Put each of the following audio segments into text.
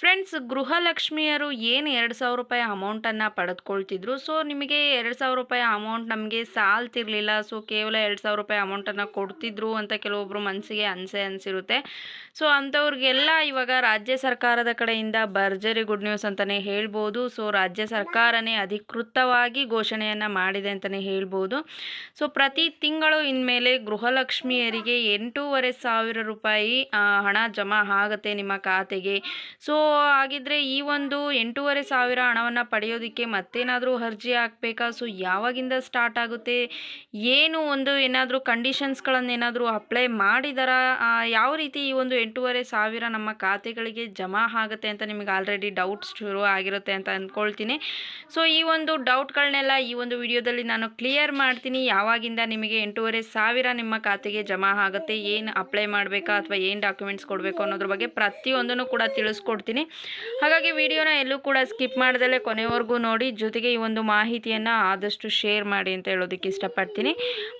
Friends, ಗೃಹಲಕ್ಷ್ಮಿಯರು ಏನು ಎರಡು ಸಾವಿರ ರೂಪಾಯಿ ಅಮೌಂಟನ್ನು ಪಡೆದುಕೊಳ್ತಿದ್ರು? ಸೊ ನಿಮಗೆ ಎರಡು ಸಾವಿರ ರೂಪಾಯಿ ಅಮೌಂಟ್ ನಮಗೆ ಸಾಲ್ತಿರಲಿಲ್ಲ. ಸೊ ಕೇವಲ ಎರಡು ಸಾವಿರ ರೂಪಾಯಿ ಅಮೌಂಟನ್ನು ಕೊಡ್ತಿದ್ರು ಅಂತ ಕೆಲವೊಬ್ಬರು ಮನಸ್ಸಿಗೆ ಅನಿಸೆ ಅನಿಸಿರುತ್ತೆ. ಸೊ ಅಂಥವ್ರಿಗೆಲ್ಲ ಇವಾಗ ರಾಜ್ಯ ಸರ್ಕಾರದ ಕಡೆಯಿಂದ ಭರ್ಜರಿ ಗುಡ್ ನ್ಯೂಸ್ ಅಂತಲೇ ಹೇಳ್ಬೋದು. ಸೊ ರಾಜ್ಯ ಸರ್ಕಾರನೇ ಅಧಿಕೃತವಾಗಿ ಘೋಷಣೆಯನ್ನು ಮಾಡಿದೆ ಅಂತಲೇ ಹೇಳ್ಬೋದು. ಸೊ ಪ್ರತಿ ತಿಂಗಳು ಇನ್ಮೇಲೆ ಗೃಹಲಕ್ಷ್ಮಿಯರಿಗೆ ಎಂಟೂವರೆ ಸಾವಿರ ರೂಪಾಯಿ ಹಣ ಜಮಾ ಆಗುತ್ತೆ ನಿಮ್ಮ ಖಾತೆಗೆ. ಸೊ ಹಾಗಿದ್ರೆ ಈ ಒಂದು ಎಂಟೂವರೆ ಸಾವಿರ ಹಣವನ್ನು ಪಡೆಯೋದಕ್ಕೆ ಮತ್ತೇನಾದರೂ ಅರ್ಜಿ ಹಾಕಬೇಕಾ? ಸೊ ಯಾವಾಗಿಂದ ಸ್ಟಾರ್ಟ್ ಆಗುತ್ತೆ? ಏನು ಒಂದು ಏನಾದರೂ ಕಂಡೀಷನ್ಸ್ಗಳನ್ನು ಏನಾದರೂ ಅಪ್ಲೈ ಮಾಡಿದಾರಾ? ಯಾವ ರೀತಿ ಈ ಒಂದು ಎಂಟೂವರೆ ಸಾವಿರ ನಮ್ಮ ಖಾತೆಗಳಿಗೆ ಜಮಾ ಆಗುತ್ತೆ ಅಂತ ನಿಮಗೆ ಆಲ್ರೆಡಿ ಡೌಟ್ಸ್ ಶುರು ಆಗಿರುತ್ತೆ ಅಂತ ಅಂದ್ಕೊಳ್ತೀನಿ ಸೊ ಈ ಒಂದು ಡೌಟ್ಗಳನ್ನೆಲ್ಲ ಈ ಒಂದು ವಿಡಿಯೋದಲ್ಲಿ ನಾನು ಕ್ಲಿಯರ್ ಮಾಡ್ತೀನಿ. ಯಾವಾಗಿಂದ ನಿಮಗೆ ಎಂಟೂವರೆ ಸಾವಿರ ನಿಮ್ಮ ಖಾತೆಗೆ ಜಮಾ ಆಗುತ್ತೆ? ಏನು ಅಪ್ಲೈ ಮಾಡಬೇಕಾ? ಅಥವಾ ಏನು ಡಾಕ್ಯುಮೆಂಟ್ಸ್ ಕೊಡಬೇಕು ಅನ್ನೋದ್ರ ಬಗ್ಗೆ ಪ್ರತಿಯೊಂದನ್ನು ಕೂಡ ತಿಳಿಸ್ಕೊಡ್ತೀನಿ. ಹಾಗಾಗಿ ವಿಡಿಯೋನ ಎಲ್ಲೂ ಕೂಡ ಸ್ಕಿಪ್ ಮಾಡ್ದಲೇ ಕೊನೆವರೆಗೂ ನೋಡಿ, ಜೊತೆಗೆ ಈ ಒಂದು ಮಾಹಿತಿಯನ್ನು ಆದಷ್ಟು ಶೇರ್ ಮಾಡಿ ಅಂತ ಹೇಳೋದಕ್ಕೆ ಇಷ್ಟಪಡ್ತೀನಿ.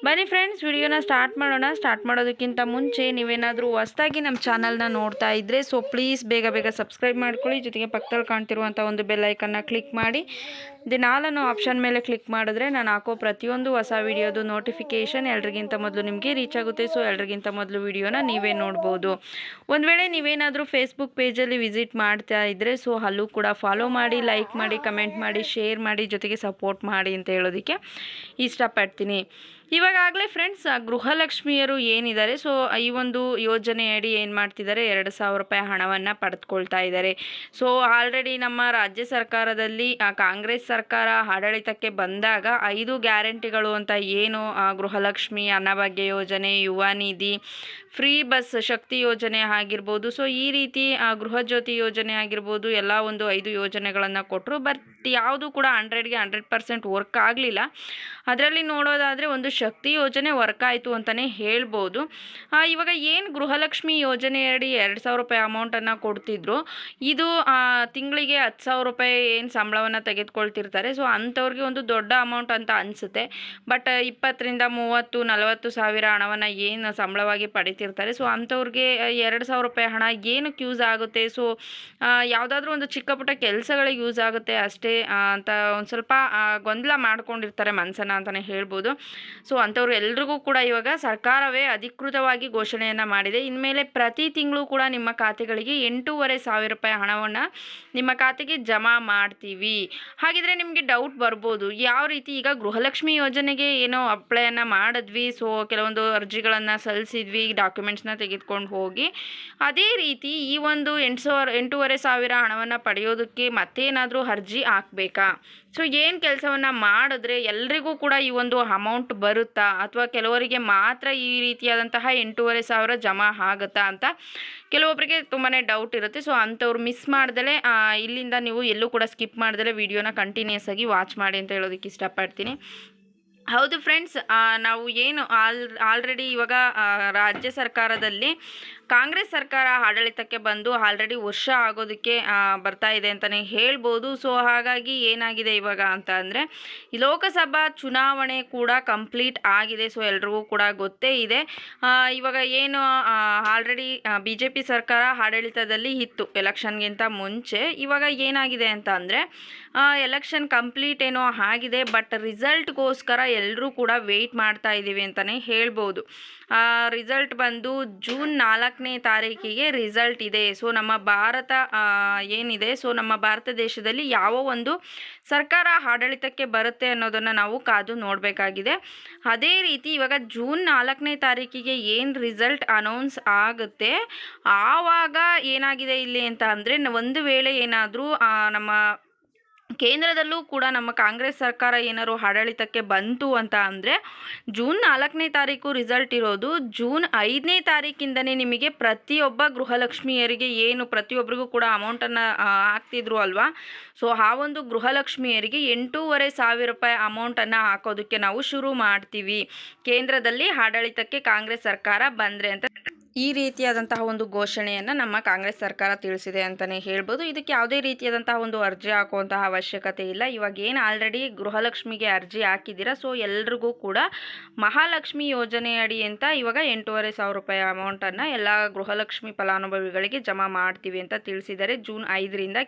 ಬನ್ನಿ ಫ್ರೆಂಡ್ಸ್ ವಿಡಿಯೋನ ಸ್ಟಾರ್ಟ್ ಮಾಡೋಣ. ಸ್ಟಾರ್ಟ್ ಮಾಡೋದಕ್ಕಿಂತ ಮುಂಚೆ ನೀವೇನಾದರೂ ಹೊಸದಾಗಿ ನಮ್ಮ ಚಾನಲ್ನ ನೋಡ್ತಾ ಇದ್ದರೆ ಸೊ ಪ್ಲೀಸ್ ಬೇಗ ಬೇಗ ಸಬ್ಸ್ಕ್ರೈಬ್ ಮಾಡ್ಕೊಳ್ಳಿ. ಜೊತೆಗೆ ಪಕ್ಕದಲ್ಲಿ ಕಾಣ್ತಿರುವಂಥ ಒಂದು ಬೆಲ್ಲೈಕನ್ನ ಕ್ಲಿಕ್ ಮಾಡಿ. ಅನ್ನೋ ಆಪ್ಷನ್ ಮೇಲೆ ಕ್ಲಿಕ್ ಮಾಡಿದ್ರೆ ನಾನು ಹಾಕೋ ಪ್ರತಿಯೊಂದು ಹೊಸ ವಿಡಿಯೋದು ನೋಟಿಫಿಕೇಷನ್ ಎಲ್ರಿಗಿಂತ ಮೊದಲು ನಿಮಗೆ ರೀಚ್ ಆಗುತ್ತೆ. ಸೊ, ಎಲ್ರಿಗಿಂತ ಮೊದಲು ವಿಡಿಯೋನ ನೀವೇ ನೋಡ್ಬೋದು. ಒಂದು ವೇಳೆ ನೀವೇನಾದರೂ ಫೇಸ್ಬುಕ್ ಪೇಜಲ್ಲಿ ವಿಸಿಟ್ ಮಾಡ್ತಾ ಇದ್ದರೆ ಸೊ, ಅಲ್ಲೂ ಕೂಡ ಫಾಲೋ ಮಾಡಿ ಲೈಕ್ ಮಾಡಿ ಕಮೆಂಟ್ ಮಾಡಿ ಶೇರ್ ಮಾಡಿ, ಜೊತೆಗೆ ಸಪೋರ್ಟ್ ಮಾಡಿ ಅಂತ ಹೇಳೋದಕ್ಕೆ ಇಷ್ಟಪಡ್ತೀನಿ. ಇವಾಗಲೇ ಫ್ರೆಂಡ್ಸ್ ಗೃಹಲಕ್ಷ್ಮಿಯರು ಏನಿದ್ದಾರೆ? ಸೊ ಈ ಒಂದು ಯೋಜನೆಯಡಿ ಏನು ಮಾಡ್ತಿದ್ದಾರೆ? ಎರಡು ಸಾವಿರ ರೂಪಾಯಿ ಹಣವನ್ನು ಪಡೆದುಕೊಳ್ತಾ ಇದ್ದಾರೆ. ಸೊ ಆಲ್ರೆಡಿ ನಮ್ಮ ರಾಜ್ಯ ಸರ್ಕಾರದಲ್ಲಿ ಕಾಂಗ್ರೆಸ್ ಸರ್ಕಾರ ಆಡಳಿತಕ್ಕೆ ಬಂದಾಗ ಐದು ಗ್ಯಾರಂಟಿಗಳು ಅಂತ ಏನು ಗೃಹಲಕ್ಷ್ಮಿ ಅನ್ನಭಾಗ್ಯ ಯೋಜನೆ, ಯುವ ನಿಧಿ, ಫ್ರೀ ಬಸ್ ಶಕ್ತಿ ಯೋಜನೆ ಆಗಿರ್ಬೋದು. ಸೊ ಈ ರೀತಿ ಗೃಹ ಜ್ಯೋತಿ ಯೋಜನೆ ಆಗಿರ್ಬೋದು, ಎಲ್ಲ ಒಂದು ಐದು ಯೋಜನೆಗಳನ್ನು ಕೊಟ್ಟರು ಬಟ್ ಯಾವುದು ಕೂಡ ಹಂಡ್ರೆಡ್ಗೆ ಹಂಡ್ರೆಡ್ ಪರ್ಸೆಂಟ್ ವರ್ಕ್ ಆಗಲಿಲ್ಲ. ಅದರಲ್ಲಿ ನೋಡೋದಾದರೆ ಒಂದು ಶಕ್ತಿ ಯೋಜನೆ ವರ್ಕ್ ಆಯಿತು ಅಂತಲೇ ಹೇಳ್ಬೋದು. ಇವಾಗ ಏನು ಗೃಹಲಕ್ಷ್ಮಿ ಯೋಜನೆಯಡಿ ಎರಡು ಸಾವಿರ ರೂಪಾಯಿ ಅಮೌಂಟನ್ನು ಕೊಡ್ತಿದ್ರು. ಇದು ತಿಂಗಳಿಗೆ ಹತ್ತು ಸಾವಿರ ರೂಪಾಯಿ ಏನು ಸಂಬಳವನ್ನು ತೆಗೆದುಕೊಳ್ತಿರ್ತಾರೆ. ಸೊ ಅಂಥವ್ರಿಗೆ ಒಂದು ದೊಡ್ಡ ಅಮೌಂಟ್ ಅಂತ ಅನಿಸುತ್ತೆ. ಬಟ್ ಇಪ್ಪತ್ತರಿಂದ ಮೂವತ್ತು, ನಲವತ್ತು ಸಾವಿರ ಹಣವನ್ನು ಏನು ಸಂಬಳವಾಗಿ ಪಡಿತಿರ್ತಾರೆ. ಸೊ ಅಂಥವ್ರಿಗೆ ಎರಡು ಸಾವಿರ ರೂಪಾಯಿ ಹಣ ಏನಕ್ಕೆ ಯೂಸ್ ಆಗುತ್ತೆ? ಸೊ ಯಾವುದಾದ್ರೂ ಒಂದು ಚಿಕ್ಕ ಪುಟ್ಟ ಕೆಲಸಗಳಿಗೆ ಯೂಸ್ ಆಗುತ್ತೆ ಅಷ್ಟೇ ಅಂತ ಒಂದು ಸ್ವಲ್ಪ ಗೊಂದಲ ಮಾಡ್ಕೊಂಡಿರ್ತಾರೆ ಮನ್ಸನ್ನ ಅಂತಲೇ ಹೇಳ್ಬೋದು. ಸೊ ಅಂಥವ್ರು ಎಲ್ರಿಗೂ ಕೂಡ ಇವಾಗ ಸರ್ಕಾರವೇ ಅಧಿಕೃತವಾಗಿ ಘೋಷಣೆಯನ್ನು ಮಾಡಿದೆ. ಇನ್ಮೇಲೆ ಪ್ರತಿ ತಿಂಗಳು ಕೂಡ ನಿಮ್ಮ ಖಾತೆಗಳಿಗೆ ಎಂಟೂವರೆ ಸಾವಿರ ರೂಪಾಯಿ ಹಣವನ್ನು ನಿಮ್ಮ ಖಾತೆಗೆ ಜಮಾ ಮಾಡ್ತೀವಿ. ಹಾಗಿದ್ರೆ ನಿಮಗೆ ಡೌಟ್ ಬರ್ಬೋದು. ಯಾವ ರೀತಿ ಈಗ ಗೃಹಲಕ್ಷ್ಮಿ ಯೋಜನೆಗೆ ಏನೋ ಅಪ್ಲೈಯನ್ನು ಮಾಡಿದ್ವಿ. ಸೊ ಕೆಲವೊಂದು ಅರ್ಜಿಗಳನ್ನು ಸಲ್ಲಿಸಿದ್ವಿ ಡಾಕ್ಯುಮೆಂಟ್ಸ್ನ ತೆಗೆದುಕೊಂಡು ಹೋಗಿ. ಅದೇ ರೀತಿ ಈ ಒಂದು ಎಂಟು ಸಾವಿರ, ಎಂಟೂವರೆ ಸಾವಿರ ಹಣವನ್ನು ಪಡೆಯೋದಕ್ಕೆ ಮತ್ತೇನಾದರೂ ಅರ್ಜಿ ಹಾಕಬೇಕಾ? ಸೊ ಏನು ಕೆಲಸವನ್ನು ಮಾಡಿದ್ರೆ ಎಲ್ರಿಗೂ ಕೂಡ ಈ ಒಂದು ಅಮೌಂಟ್ ಬರುತ್ತಾ? ಅಥವಾ ಕೆಲವರಿಗೆ ಮಾತ್ರ ಈ ರೀತಿಯಾದಂತಹ ಎಂಟೂವರೆ ಸಾವಿರ ಜಮಾ ಆಗುತ್ತಾ ಅಂತ ಕೆಲವೊಬ್ಬರಿಗೆ ತುಂಬಾ ಡೌಟ್ ಇರುತ್ತೆ. ಸೊ ಅಂಥವ್ರು ಮಿಸ್ ಮಾಡ್ದಲೇ ಇಲ್ಲಿಂದ ನೀವು ಎಲ್ಲೂ ಕೂಡ ಸ್ಕಿಪ್ ಮಾಡ್ದಲೇ ವಿಡಿಯೋನ ಕಂಟಿನ್ಯೂಸ್ ಆಗಿ ವಾಚ್ ಮಾಡಿ ಅಂತ ಹೇಳೋದಕ್ಕೆ ಇಷ್ಟಪಡ್ತೀನಿ. ಹೌದು ಫ್ರೆಂಡ್ಸ್ ನಾವು ಏನು ಆಲ್ ಆಲ್ರೆಡಿ ಇವಾಗ ರಾಜ್ಯ ಸರ್ಕಾರದಲ್ಲಿ ಕಾಂಗ್ರೆಸ್ ಸರ್ಕಾರ ಆಡಳಿತಕ್ಕೆ ಬಂದು ಆಲ್ರೆಡಿ ವರ್ಷ ಆಗೋದಕ್ಕೆ ಬರ್ತಾ ಇದೆ ಅಂತಲೇ ಹೇಳ್ಬೋದು. ಸೊ ಹಾಗಾಗಿ ಏನಾಗಿದೆ ಇವಾಗ ಅಂತ ಅಂದರೆ, ಲೋಕಸಭಾ ಚುನಾವಣೆ ಕೂಡ ಕಂಪ್ಲೀಟ್ ಆಗಿದೆ. ಸೊ ಎಲ್ರಿಗೂ ಕೂಡ ಗೊತ್ತೇ ಇದೆ. ಇವಾಗ ಏನು ಆಲ್ರೆಡಿ ಬಿ ಜೆ ಪಿ ಸರ್ಕಾರ ಆಡಳಿತದಲ್ಲಿ ಇತ್ತು ಎಲೆಕ್ಷನ್ಗಿಂತ ಮುಂಚೆ. ಇವಾಗ ಏನಾಗಿದೆ ಅಂತ ಅಂದರೆ ಎಲೆಕ್ಷನ್ ಕಂಪ್ಲೀಟ್ ಏನೋ ಆಗಿದೆ ಬಟ್ ರಿಸಲ್ಟ್ಗೋಸ್ಕರ ಎಲ್ಲರೂ ಕೂಡ ವೆಯ್ಟ್ ಮಾಡ್ತಾ ಇದ್ದೀವಿ ಅಂತಲೇ ಹೇಳ್ಬೋದು. ರಿಸಲ್ಟ್ ಬಂದು ಜೂನ್ ನಾಲ್ಕನೇ ತಾರೀಕಿಗೆ ರಿಸಲ್ಟ್ ಇದೆ. ಸೊ ನಮ್ಮ ಭಾರತ ಏನಿದೆ? ಸೊ ನಮ್ಮ ಭಾರತ ದೇಶದಲ್ಲಿ ಯಾವ ಒಂದು ಸರ್ಕಾರ ಆಡಳಿತಕ್ಕೆ ಬರುತ್ತೆ ಅನ್ನೋದನ್ನು ನಾವು ಕಾದು ನೋಡಬೇಕಾಗಿದೆ. ಅದೇ ರೀತಿ ಇವಾಗ ಜೂನ್ ನಾಲ್ಕನೇ ತಾರೀಕಿಗೆ ಏನು ರಿಸಲ್ಟ್ ಅನೌನ್ಸ್ ಆಗುತ್ತೆ? ಆವಾಗ ಏನಾಗಿದೆ ಇಲ್ಲಿ ಅಂತ ಅಂದರೆ, ಒಂದು ವೇಳೆ ಏನಾದರೂ ನಮ್ಮ ಕೇಂದ್ರದಲ್ಲೂ ಕೂಡ ನಮ್ಮ ಕಾಂಗ್ರೆಸ್ ಸರ್ಕಾರ ಏನಾದ್ರು ಆಡಳಿತಕ್ಕೆ ಬಂತು ಅಂತ ಅಂದರೆ ಜೂನ್ ನಾಲ್ಕನೇ ತಾರೀಕು ರಿಸಲ್ಟ್ ಇರೋದು. ಜೂನ್ ಐದನೇ ತಾರೀಕಿಂದನೇ ನಿಮಗೆ ಪ್ರತಿಯೊಬ್ಬ ಗೃಹಲಕ್ಷ್ಮಿಯರಿಗೆ ಏನು ಪ್ರತಿಯೊಬ್ಬರಿಗೂ ಕೂಡ ಅಮೌಂಟನ್ನು ಹಾಕ್ತಿದ್ರು ಅಲ್ವಾ? ಸೊ ಆ ಒಂದು ಗೃಹಲಕ್ಷ್ಮಿಯರಿಗೆ ಎಂಟೂವರೆ ಸಾವಿರ ರೂಪಾಯಿ ಅಮೌಂಟನ್ನು ಹಾಕೋದಕ್ಕೆ ನಾವು ಶುರು ಮಾಡ್ತೀವಿ. ಕೇಂದ್ರದಲ್ಲಿ ಆಡಳಿತಕ್ಕೆ ಕಾಂಗ್ರೆಸ್ ಸರ್ಕಾರ ಬಂದರೆ ಅಂತ ಈ ರೀತಿಯಾದಂತಹ ಒಂದು ಘೋಷಣೆಯನ್ನು ನಮ್ಮ ಕಾಂಗ್ರೆಸ್ ಸರ್ಕಾರ ತಿಳಿಸಿದೆ ಅಂತಲೇ ಹೇಳ್ಬೋದು. ಇದಕ್ಕೆ ಯಾವುದೇ ರೀತಿಯಾದಂತಹ ಒಂದು ಅರ್ಜಿ ಹಾಕುವಂತಹ ಅವಶ್ಯಕತೆ ಇಲ್ಲ. ಇವಾಗ ಏನು ಆಲ್ರೆಡಿ ಗೃಹಲಕ್ಷ್ಮಿಗೆ ಅರ್ಜಿ ಹಾಕಿದ್ದೀರಾ ಸೊ ಎಲ್ರಿಗೂ ಕೂಡ ಮಹಾಲಕ್ಷ್ಮಿ ಯೋಜನೆ ಅಡಿ ಅಂತ ಇವಾಗ ಎಂಟೂವರೆ ಸಾವಿರ ರೂಪಾಯಿ ಅಮೌಂಟನ್ನು ಎಲ್ಲ ಗೃಹಲಕ್ಷ್ಮಿ ಫಲಾನುಭವಿಗಳಿಗೆ ಜಮಾ ಮಾಡ್ತೀವಿ ಅಂತ ತಿಳಿಸಿದ್ದಾರೆ. ಜೂನ್ ಐದರಿಂದ